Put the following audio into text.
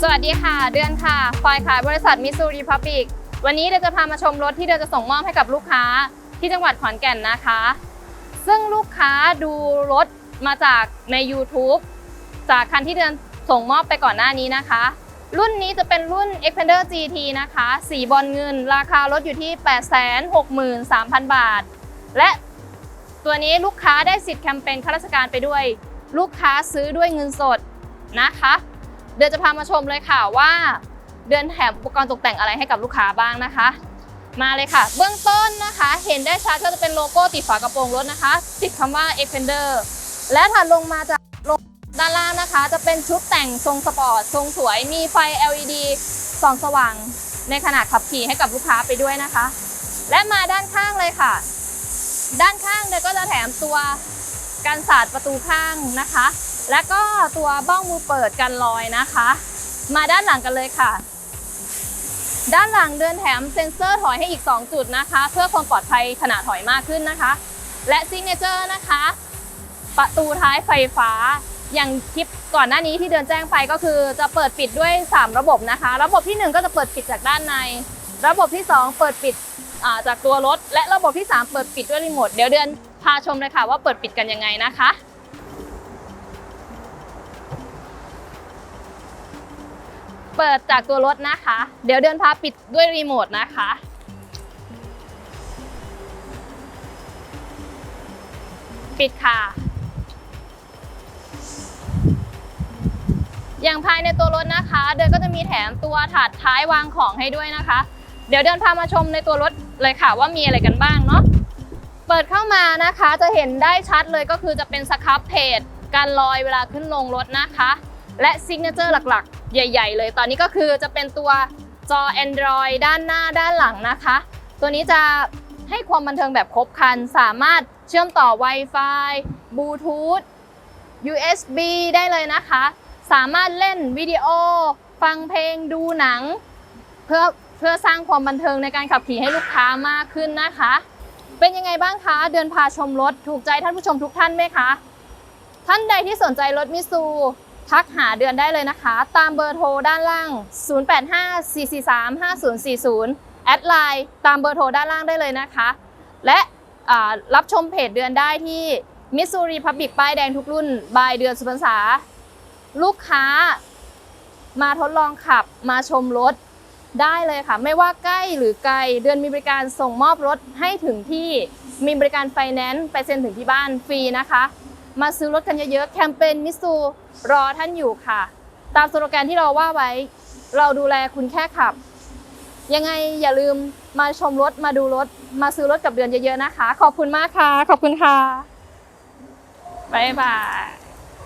สวัสดีค่ะ เดือนค่ะฝ่ายขายบริษัทมิสซูรีพับบิกวันนี้เดือนจะพามาชมรถที่เดือนจะส่งมอบให้กับลูกค้าที่จังหวัดขอนแก่นนะคะ ซึ่งลูกค้าดูรถมาจากใน YouTube จากคันที่เดือนส่งมอบไปก่อนหน้านี้นะคะ รุ่นนี้จะเป็นรุ่น Xpander GT นะคะ สีบอลเงิน ราคารถอยู่ที่ 863,000 บาท และตัวนี้ลูกค้าได้สิทธิ์แคมเปญข้าราชการไปด้วย ลูกค้าซื้อด้วยเงินสดนะคะ เดือนจะพามาชมเลยค่ะว่า เดือนแถมอุปกรณ์ตกแต่งอะไรให้กับลูกค้าบ้างนะคะ มาเลยค่ะ เบื้องต้นนะคะ เห็นได้ชัดก็จะเป็นโลโก้ติดฝากระโปรงรถนะคะ ติดคำว่า Xpander และถัดลงมาจากลงด้านล่างนะคะ จะเป็นชุดแต่งทรงสปอร์ตทรงสวย มีไฟ LED ส่องสว่างในขณะขับขี่ให้กับลูกค้าไปด้วยนะคะ และมาด้านข้างเลยค่ะ ด้านข้างเนี่ยก็จะแถมตัวกันสาดประตูข้างนะคะ และก็ตัวบ้องมือเปิดกันรอยนะคะ มาด้านหลังกันเลยค่ะ ด้านหลังเดินแถมเซ็นเซอร์ถอยให้อีก 2 จุดนะคะ เพื่อความปลอดภัยขณะถอยมากขึ้นนะคะ และซิกเนเจอร์นะคะ ประตูท้ายไฟฟ้าอย่างคลิปก่อนหน้านี้ที่เดินแจ้งไปก็คือจะเปิดปิดด้วย 3 ระบบนะคะ ระบบที่ 1 ก็จะเปิดปิดจากด้านใน ระบบที่ 2 เปิดปิดจากตัวรถ และระบบที่ 3 เปิดปิดด้วยรีโมทเดี๋ยวเดือนพาชมเลยค่ะว่าเปิดปิดกันยังไงนะคะ เปิดจากตัวรถนะคะ เดี๋ยวเดินพาปิดด้วยรีโมทนะคะ ปิดค่ะ อย่างภายในตัวรถนะคะ เดินก็จะมีแถมตัวถาดท้ายวางของให้ด้วยนะคะ เดี๋ยวเดินพามาชมในตัวรถเลยค่ะว่ามีอะไรกันบ้างเนาะ เปิดเข้ามานะคะจะเห็นได้ชัดเลยก็คือจะเป็นสครับเพจการลอยเวลาขึ้นลงรถนะคะ และซิกเนเจอร์หลักๆ ใหญ่ ๆ เลย ตอนนี้ก็คือจะเป็นตัวจอ Android ด้านหน้าด้านหลังนะคะ ตัวนี้จะให้ความบันเทิงแบบครบครัน สามารถเชื่อมต่อ Wi-Fi บลูทูธ USB ได้เลยนะคะ สามารถเล่นวิดีโอ ฟังเพลงดูหนัง เพื่อเพื่อสร้างความบันเทิงในการขับขี่ให้ลูกค้ามากขึ้นนะคะ เป็นยังไงบ้างคะ เดินพาชมรถ ถูกใจท่านผู้ชมทุกท่านไหมคะ ท่านใดที่สนใจรถมิซู ทักหาเดือนได้เลยนะคะ ตามเบอร์โทรด้านล่าง 0854435040 แอดไลน์ตามเบอร์โทรด้านล่างได้เลยนะคะ และรับชมเพจเดือนได้ที่มิสซูรีพับบิกป้ายแดงทุกรุ่น บายเดือนสุพรรษา ลูกค้ามาทดลองขับมาชมรถได้เลยค่ะ ไม่ว่าใกล้หรือไกลเดือนมีบริการส่งมอบรถให้ถึงที่มีบริการไฟแนนซ์ไปเซ็นถึงที่บ้านฟรีนะคะ มาซื้อรถกันเยอะๆ แคมเปญมิสูรอท่านอยู่ค่ะ ตามสโลแกนที่เราว่าไว้ เราดูแลคุณแค่ขับ ยังไงอย่าลืมมาชมรถมาดูรถ มาซื้อรถกับเดือนเยอะๆนะคะ ขอบคุณมากค่ะ ขอบคุณค่ะบ๊ายบาย